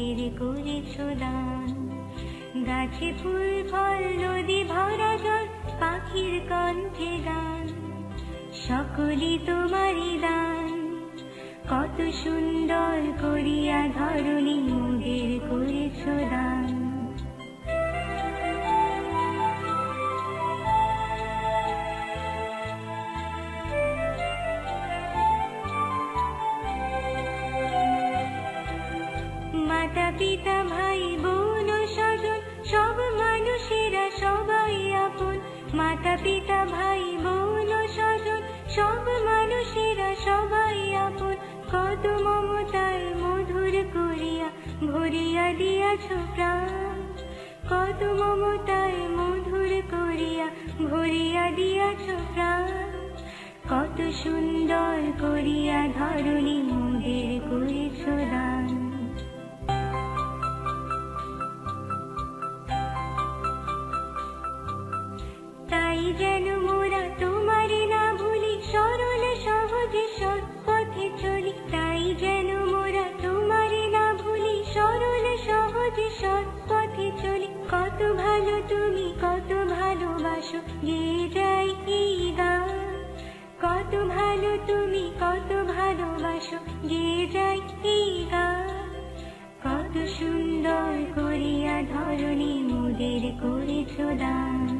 মোদের করে দান। গাছে ফুল ফল নদী ভরা জল পাখির কণ্ঠে গান সকলই তোমারই দান। কত সুন্দর মাতা পিতা, ভাই, বোন স্বজন, সব মানুষেরা সবাই আপন। মাতা, পিতা, ভাই, বোন স্বজন, সব মানুষেরা সবাই আপন। কত মমতার মধুর করিয়া ভরিয়া দিয়াছ প্রাণ। কত মমতার মধুর করিয়া ভরিয়া দিয়াছ প্রাণ। কত সুন্দর করিয়া ধরণী যেন মোরা তোমারে না ভুলি সরল সহজে সৎ পথে তাই যেন মোরা তোমারে না ভুলি সরল সহজে সৎ পথে কত ভালো তুমি কত ভালোবাসো যে যাই কত ভালো তুমি কত ভালোবাসো যে যাই এই কত সুন্দর করিয়া ধরণী মোদের করেছ দান।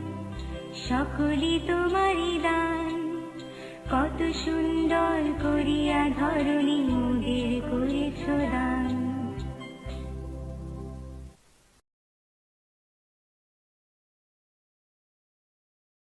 সকলই তোমারি দান। কত সুন্দর করিয়া ধরণী